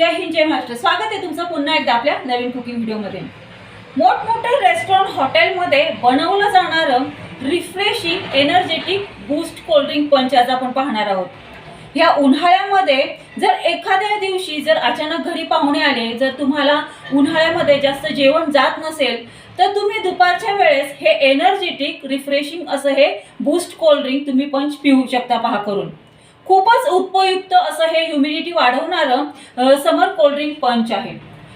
जय हिंद जय महाराष्ट्र. स्वागत आहे तुमचं पुन्हा एकदा आपल्या नवीन कुकिंग व्हिडिओमध्ये मोठमोठ्या रेस्टॉरंट हॉटेलमध्ये बनवलं जाणारं रिफ्रेशिंग एनर्जेटिक बूस्ट कोल्ड्रिंक पंच आज आपण पाहणार आहोत. ह्या उन्हाळ्यामध्ये जर एखाद्या दिवशी जर अचानक घरी पाहुणे आले जर तुम्हाला उन्हाळ्यामध्ये जास्त जेवण जात नसेल तर तुम्ही दुपारच्या वेळेस हे एनर्जेटिक रिफ्रेशिंग असं हे बूस्ट कोल्ड्रिंक तुम्ही पंच पिऊ शकता पहा करून. खूपच उपयुक्त असं हे ह्युमिडिटी वाढवणारं समर कोल्ड्रिंक पंच आहे.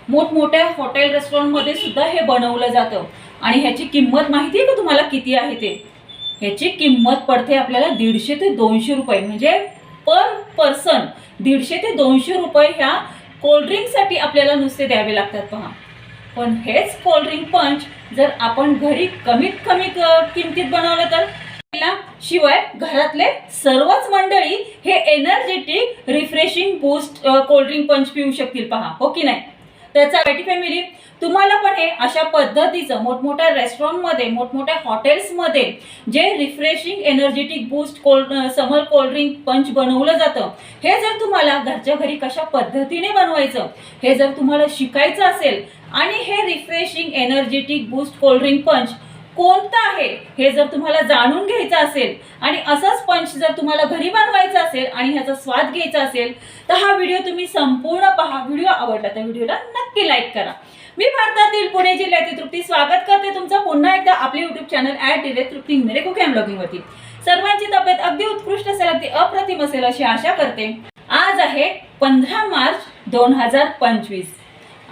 मोठमोठ्या हॉटेल रेस्टॉरंटमध्ये सुद्धा हे बनवलं जातं. आणि ह्याची किंमत माहिती आहे का तुम्हाला? किती आहे ते? ह्याची किंमत पडते आपल्याला दीडशे ते दोनशे रुपये. म्हणजे पर पर्सन दीडशे ते दोनशे रुपये ह्या कोल्ड्रिंकसाठी आपल्याला नुसते द्यावे लागतात पहा. पण हेच कोल्ड्रिंक पंच जर आपण घरी कमीत कमी किमतीत बनवलं तर शिवाय घरातले सर्वच मंडळी हे एनर्जेटिक रिफ्रेशिंग बूस्ट कोल्ड्रिंक पंच पिऊ शकतील पहा. हो की नाही? त्याचा आयटी फॅमिली तुम्हाला पण हे अशा पद्धतीचं मोठमोठ्या रेस्टॉरंटमध्ये मोठमोठ्या हॉटेल्समध्ये जे refreshing energetic boost cold summer cold drink punch बनवलं जातं हे जर तुम्हाला घरच्या घरी कशा पद्धतीने बनवायचं हे जर तुम्हाला शिकायचं असेल आणि हे रिफ्रेशिंग एनर्जेटिक बूस्ट कोल्ड्रिंक पंच कोणतं आहे हे जर तुम्हाला जाणून घ्यायचं असेल आणि असंच पंच जर तुम्हाला घरी बनवायचं असेल आणि ह्याचा स्वाद घ्यायचा असेल तर हा व्हिडिओ तुम्ही संपूर्ण पहा. व्हिडिओ आवडला तर व्हिडिओला नक्की लाईक करा. मी भारतातील पुणे जिल्ह्यातील तृप्ती स्वागत करते तुमचं. पुन्हा एकदा आपले युट्यूब चॅनल ॲट डिले तृप्ती मेरे कुकॅम ब्लॉगिंगवरती सर्वांची तब्येत अगदी उत्कृष्ट असेल अगदी अप्रतिम असेल अशी आशा करते. आज आहे पंधरा मार्च दोन हजार पंचवीस.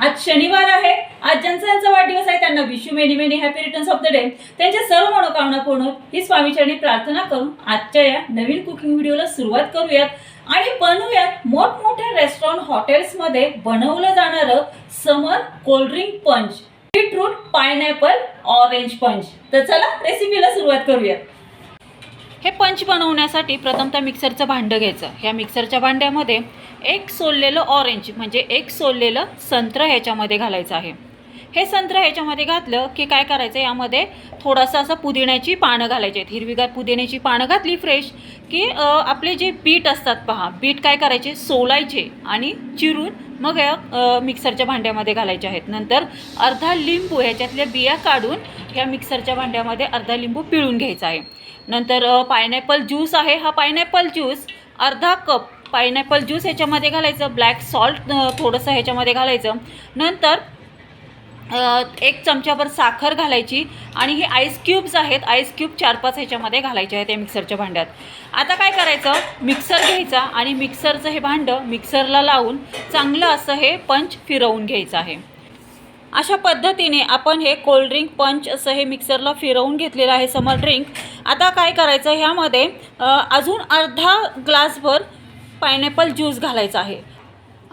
आज शनिवार आहे. आज ज्यांचा ज्यांचा वाढदिवस आहे. त्यांना wish you many many happy returns of the day त्यांच्या सर्व मनोकामना पूर्ण ही स्वामीचरणी प्रार्थना करून आजच्या या नवीन कुकिंग व्हिडिओला सुरुवात करूयात. आणि बनवूयात मोठमोठ्या रेस्टॉरंट हॉटेल्समध्ये बनवलं जाणारं summer cold drink punch beetroot pineapple orange punch तर चला रेसिपीला सुरुवात करूयात. हे पंच बनवण्यासाठी प्रथमतः मिक्सरचं भांडं घ्यायचं. ह्या मिक्सरच्या भांड्यामध्ये एक सोललेलं ऑरेंज म्हणजे एक सोललेलं संत्र ह्याच्यामध्ये घालायचं आहे. हे संत्र ह्याच्यामध्ये घातलं की काय करायचं यामध्ये थोडंसं असं पुदिन्याची पानं घालायची आहेत. हिरवीगार पुदिन्याची पानं घातली फ्रेश की आपले जे बीट असतात पहा बीट काय करायचे? सोलायचे आणि चिरून मग मिक्सरच्या भांड्यामध्ये घालायचे आहेत. नंतर अर्धा लिंबू ह्याच्यातल्या बिया काढून ह्या मिक्सरच्या भांड्यामध्ये अर्धा लिंबू पिळून घ्यायचा आहे. नंतर पायनॅपल ज्यूस आहे. हा पायनॅपल ज्यूस अर्धा कप पायनॅपल ज्यूस ह्याच्यामध्ये घालायचं. ब्लॅक सॉल्ट थोडंसं ह्याच्यामध्ये घालायचं. नंतर एक चमच्याभर साखर घालायची आणि हे आईस क्यूब्स आहेत आईस क्यूब चार पाच ह्याच्यामध्ये घालायचे आहेत या मिक्सरच्या भांड्यात. आता काय करायचं? मिक्सर घ्यायचा आणि मिक्सरचं हे भांडं मिक्सरला लावून चांगलं असं हे पंच फिरवून घ्यायचं आहे. अशा पद्धतीने आपण हे कोल्ड्रिंक पंच असं हे मिक्सरला फिरवून घेतलेलं आहे समर ड्रिंक आता काय करायचं? ह्यामध्ये अजून अर्धा ग्लासभर पायनॅपल ज्यूस घालायचा आहे.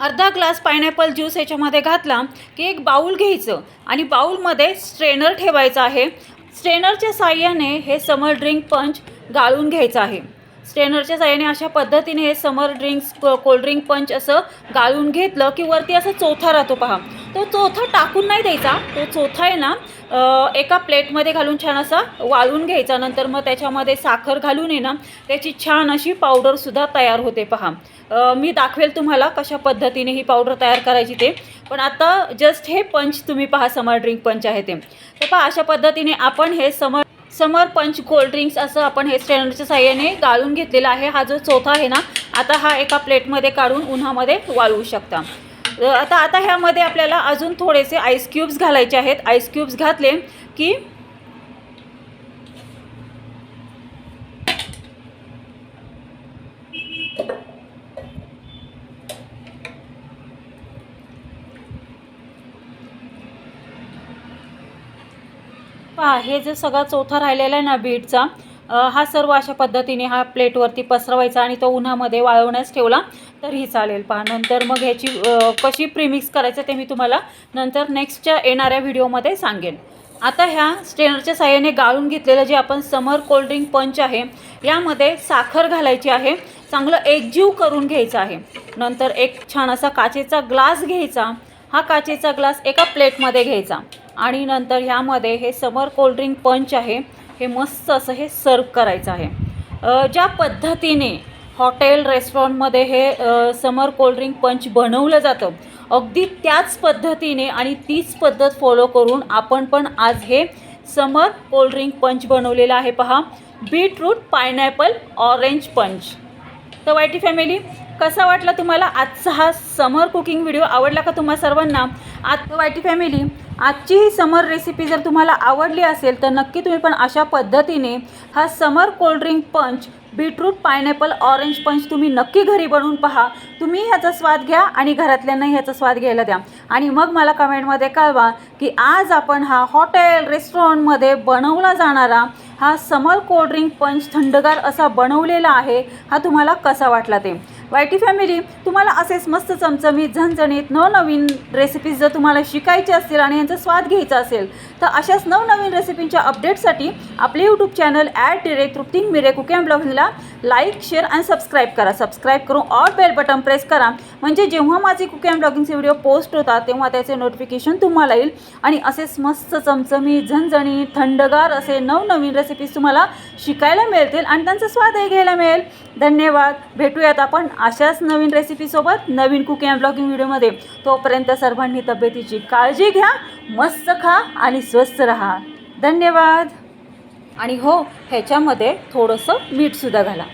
अर्धा ग्लास पायनॅपल ज्यूस याच्यामध्ये घातला की एक बाऊल घ्यायचं आणि बाऊलमध्ये स्ट्रेनर ठेवायचं आहे. स्ट्रेनरच्या साह्याने हे समर ड्रिंक पंच गाळून घ्यायचं आहे. स्ट्रेनरच्या साह्याने अशा पद्धतीने हे समर ड्रिंक्स कोल्ड्रिंक पंच असं गाळून घेतलं की वरती असं चोथा राहतो पहा. तो चोथा टाकून नाही द्यायचा. तो चोथा आहे ना एका प्लेटमध्ये घालून छान असा वाळून घ्यायचा. नंतर मग त्याच्यामध्ये साखर घालून आहे ना त्याची छान अशी पावडरसुद्धा तयार होते पहा. मी दाखवेल तुम्हाला कशा पद्धतीने ही पावडर तयार करायची ते. पण आता जस्ट हे पंच तुम्ही पहा समर ड्रिंक पंच आहे ते. तर पहा अशा पद्धतीने आपण हे समर समर पंच कोल्ड ड्रिंक्स असं आपण हे स्टँडरच्या साह्याने गाळून घेतलेला आहे. हा जो चौथा आहे ना आता हा एका प्लेटमध्ये काढून उन्हामध्ये वाळवू शकता. आता आता ह्यामध्ये आपल्याला अजून थोडेसे आईस क्यूब्स घालायचे आहेत. आईस क्यूब्स घातले की पहा हे जे सगळा चौथा राहिलेला आहे ना बीटचा हा सर्व अशा पद्धतीने हा प्लेटवरती पसरवायचा आणि तो उन्हामध्ये वाळवण्यास ठेवला तरीही चालेल पहा. नंतर मग ह्याची कशी प्रीमिक्स करायचं ते मी तुम्हाला नंतर नेक्स्टच्या येणाऱ्या व्हिडिओमध्ये सांगेन. आता ह्या स्टेनरच्या साह्याने गाळून घेतलेलं जे आपण समर कोल्ड्रिंक पंच आहे यामध्ये साखर घालायची आहे चांगलं एकजीव करून घ्यायचं आहे. नंतर एक छान असा काचेचा ग्लास घ्यायचा हा काचेचा ग्लास एका प्लेटमध्ये घ्यायचा. आणि नंतर ह्यामध्ये हे समर कोल्ड्रिंक पंच आहे. हे मस्त असं हे सर्व करायचं आहे. ज्या पद्धतीने हॉटेल रेस्टॉरंटमध्ये हे समर कोल्ड्रिंक पंच बनवलं जातं अगदी त्याच पद्धतीने आणि तीच पद्धत फॉलो करून आपण पण आज हे समर कोल्ड्रिंक पंच बनवलेलं आहे पहा. बीटरूट पायनॅपल ऑरेंज पंच तर वायटी फॅमिली कसा वाटला तुम्हाला आजचा हा समर कुकिंग व्हिडिओ आवडला का तुम्हा सर्वांना? आज वायटी फॅमिली आजची ही समर रेसिपी जर तुम्हाला आवडली असेल तर नक्की तुम्ही पण अशा पद्धतीने हा summer cold drink punch beetroot pineapple orange punch तुम्ही नक्की घरी बनवून पहा. तुम्ही ह्याचा स्वाद घ्या आणि घरातल्यांनाही ह्याचा स्वाद घ्यायला द्या. आणि मग मला कमेंटमध्ये कळवा की आज आपण हा हॉटेल रेस्टॉरंटमध्ये बनवला जाणारा हा समर कोल्ड्रिंक पंच थंडगार असा बनवलेला आहे हा तुम्हाला कसा वाटला ते. वायटी फॅमिली तुम्हाला असेच मस्त चमचमीत झणझणीत नवनवीन रेसिपीज जर तुम्हाला शिकायचे असतील आणि यांचा स्वाद घ्यायचा असेल तर अशाच नवनवीन रेसिपींच्या अपडेटसाठी आपले यूट्यूब चॅनल ॲड टिरे तृप्तिंग मिरे कुकिंग ब्लॉगला ब्लॉगिंगला लाईक शेअर आणि सबस्क्राईब करा. सबस्क्राईब करून ऑल बेल बटन प्रेस करा. म्हणजे जेव्हा माझे कुकिंग ब्लॉगिंगचे व्हिडिओ पोस्ट होतात तेव्हा त्याचे नोटिफिकेशन तुम्हाला येईल. आणि असेच मस्त चमचमीत झणझणीत थंडगार असे नवनवीन रेसिपीज तुम्हाला शिकायला मिळतील आणि त्यांचा स्वादही घ्यायला मिळेल. धन्यवाद. भेटूयात आपण अशाच नवीन रेसिपीसोबत नवीन कुकिंग अँड ब्लॉगिंग व्हिडिओमध्ये तोपर्यंत सर्वांनी तब्येतीची काळजी घ्या मस्त खा आणि स्वस्थ राहा. धन्यवाद. आणि हो ह्याच्यामध्ये थोडंसं मीठसुद्धा घाला.